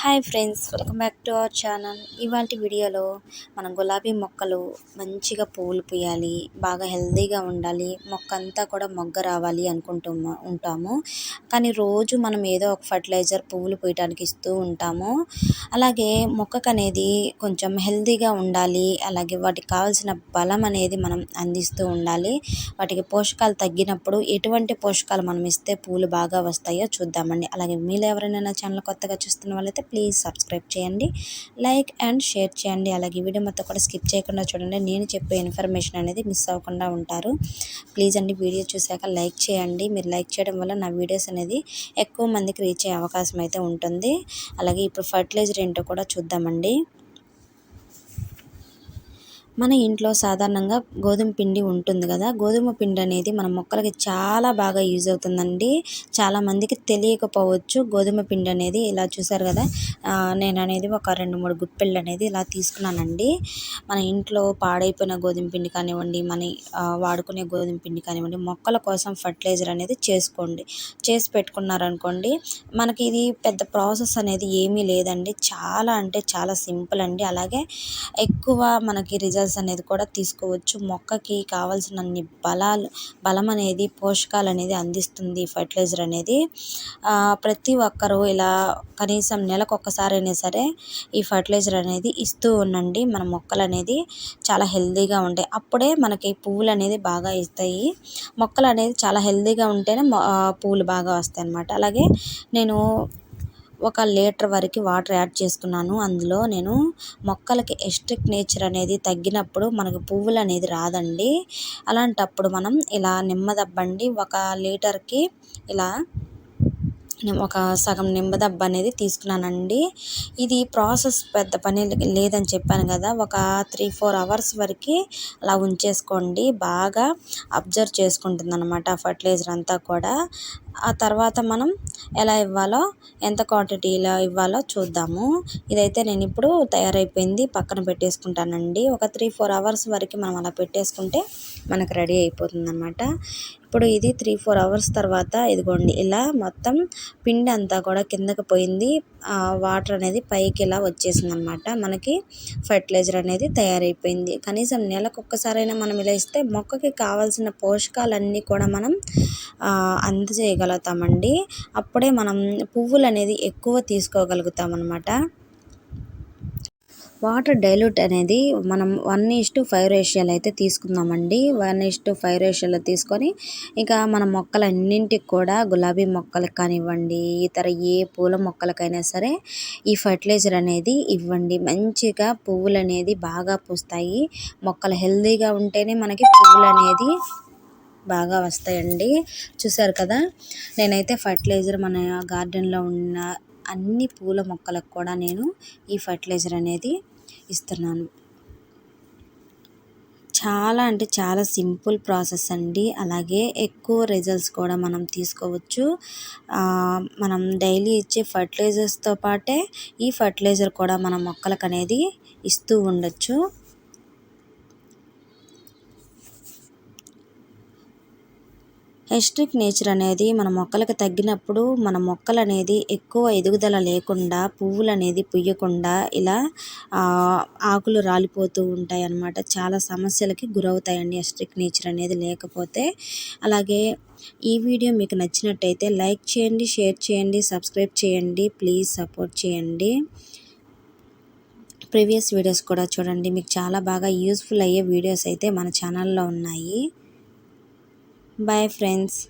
Hi friends welcome back to our channel ఇవాళ వీడియోలో మనం గులాబీ మొక్కలు మంచిగా పూలు పూయాలి బాగా హెల్తీగా ఉండాలి మొక్క అంతా కూడా మొగ్గ రావాలి అనుకుంటూ ఉంటాము. కానీ రోజు మనం ఏదో ఒక ఫర్టిలైజర్ పువ్వులు పూయటానికి ఇస్తూ ఉంటాము. అలాగే మొక్కకు అనేది కొంచెం హెల్తీగా ఉండాలి అలాగే వాటికి కావాల్సిన బలం అనేది మనం అందిస్తూ ఉండాలి. వాటికి పోషకాలు తగ్గినప్పుడు ఎటువంటి పోషకాలు మనం ఇస్తే పూలు బాగా వస్తాయో చూద్దామండి. అలాగే మీరు ఎవరైనా ఛానల్ కొత్తగా చూస్తున్న వాళ్ళైతే ప్లీజ్ సబ్స్క్రైబ్ చేయండి. లైక్ అండ్ షేర్ చేయండి. అలాగే వీడియో మొత్తం కూడా స్కిప్ చేయకుండా చూడండి. నేను చెప్పే ఇన్ఫర్మేషన్ అనేది మిస్ అవ్వకుండా ఉంటారు. ప్లీజ్ అండి వీడియో చూశాక లైక్ చేయండి. మీరు లైక్ చేయడం వల్ల నా వీడియోస్ అనేది ఎక్కువ మందికి రీచ్ అయ్యే అవకాశం అయితే ఉంటుంది. అలాగే ఇప్పుడు ఫర్టిలైజర్ ఏంటో కూడా చూద్దామండి. మన ఇంట్లో సాధారణంగా గోధుమ పిండి ఉంటుంది కదా. గోధుమ పిండి అనేది మన మొక్కలకి చాలా బాగా యూజ్ అవుతుందండి. చాలామందికి తెలియకపోవచ్చు గోధుమ పిండి అనేది ఇలా చూసారు కదా. నేను అనేది ఒక రెండు మూడు గుప్పెళ్ళు అనేది ఇలా తీసుకున్నానండి. మన ఇంట్లో పాడైపోయిన గోధుమ పిండి కానివ్వండి మన వాడుకునే గోధుమ పిండి కానివ్వండి మొక్కల కోసం ఫర్టిలైజర్ అనేది చేసుకోండి. చేసి పెట్టుకున్నారనుకోండి మనకి ఇది పెద్ద ప్రాసెస్ అనేది ఏమీ లేదండి. చాలా అంటే చాలా సింపుల్ అండి. అలాగే ఎక్కువ మనకి రిజల్ట్స్ మినరల్స్ అనేది కూడా తీసుకోవచ్చు. మొక్కకి కావాల్సిన అన్ని బలాలు బలం అనేది పోషకాలు అనేది అందిస్తుంది ఫర్టిలైజర్ అనేది. ప్రతి ఒక్కరూ ఇలా కనీసం నెలకు ఒక్కసారైనా సరే ఈ ఫర్టిలైజర్ అనేది ఇస్తూ ఉండండి. మన మొక్కలు అనేది చాలా హెల్తీగా ఉంటాయి. అప్పుడే మనకి పువ్వులు అనేది బాగా ఇస్తాయి. మొక్కలు అనేది చాలా హెల్తీగా ఉంటేనే పువ్వులు బాగా వస్తాయి అన్నమాట అలాగే నేను ఒక లీటర్ వరకు వాటర్ యాడ్ చేసుకున్నాను. అందులో నేను మొక్కలకి ఎస్ట్రిక్ నేచర్ అనేది తగ్గినప్పుడు మనకు పువ్వులు అనేది రాదండి. అలాంటప్పుడు మనం ఇలా నిమ్మదబ్బండి ఒక లీటర్కి ఇలా ఒక సగం నిమ్మదబ్బ అనేది తీసుకున్నానండి. ఇది ప్రాసెస్ పెద్ద పని లేదని చెప్పాను కదా ఒక త్రీ ఫోర్ అవర్స్ వరకు అలా ఉంచేసుకోండి. బాగా అబ్జర్వ్ చేసుకుంటుంది అనమాట ఫర్టిలైజర్ అంతా కూడా. ఆ తర్వాత మనం ఎలా ఇవ్వాలో ఎంత క్వాంటిటీలో ఇవ్వాలో చూద్దాము. ఇదైతే నేను ఇప్పుడు తయారైపోయింది పక్కన పెట్టేసుకుంటానండి. ఒక త్రీ ఫోర్ అవర్స్ వరకు మనం అలా పెట్టేసుకుంటే మనకు రెడీ అయిపోతుంది అనమాట ఇప్పుడు ఇది త్రీ ఫోర్ అవర్స్ తర్వాత ఇదిగోండి ఇలా మొత్తం పిండి అంతా కూడా కిందకి పోయింది. వాటర్ అనేది పైకి ఇలా వచ్చేసింది అనమాట మనకి ఫర్టిలైజర్ అనేది తయారైపోయింది. కనీసం నెలకు ఒక్కసారైనా మనం ఇలా ఇస్తే మొక్కకి కావాల్సిన పోషకాలన్నీ కూడా మనం అందజేయగలుగుతామండి. అప్పుడే మనం పువ్వులు అనేది ఎక్కువ తీసుకోగలుగుతాం అనమాట వాటర్ డైల్యూట్ అనేది మనం వన్ ఈస్ టు ఫైవ్ రేషియోలో అయితే తీసుకుందామండి. వన్ ఈస్ టు ఫైవ్ రేషియోలో తీసుకొని ఇక మన మొక్కలన్నింటికి కూడా గులాబీ మొక్కలకు కానివ్వండి ఇతర ఏ పూల మొక్కలకైనా సరే ఈ ఫర్టిలైజర్ అనేది ఇవ్వండి. మంచిగా పువ్వులు అనేది బాగా పూస్తాయి. మొక్కలు హెల్తీగా ఉంటేనే మనకి పువ్వులు అనేది బాగా వస్తాయండి. చూసారు కదా? నేనైతే ఫర్టిలైజర్ మన గార్డెన్లో ఉన్న అన్ని పూల మొక్కలకు కూడా నేను ఈ ఫర్టిలైజర్ అనేది ఇస్తున్నాను. చాలా అంటే చాలా సింపుల్ ప్రాసెస్ అండి. అలాగే ఎక్కువ రిజల్ట్స్ కూడా మనం తీసుకోవచ్చు. మనం డైలీ ఇచ్చే ఫర్టిలైజర్స్తో పాటే ఈ ఫర్టిలైజర్ కూడా మన మొక్కలకు అనేది ఇస్తూ ఉండొచ్చు. ఎస్ట్రిక్ నేచర్ అనేది మన మొక్కలకు తగ్గినప్పుడు మన మొక్కలు అనేది ఎక్కువ ఎదుగుదల లేకుండా పువ్వులు అనేది పుయ్యకుండా ఇలా ఆకులు రాలిపోతూ ఉంటాయి అన్నమాట చాలా సమస్యలకి గురవుతాయండి ఎస్ట్రిక్ నేచర్ అనేది లేకపోతే. అలాగే ఈ వీడియో మీకు నచ్చినట్టయితే లైక్ చేయండి షేర్ చేయండి సబ్స్క్రైబ్ చేయండి ప్లీజ్ సపోర్ట్ చేయండి. ప్రీవియస్ వీడియోస్ కూడా చూడండి. మీకు చాలా బాగా యూస్ఫుల్ అయ్యే వీడియోస్ అయితే మన ఛానల్లో ఉన్నాయి. Bye friends.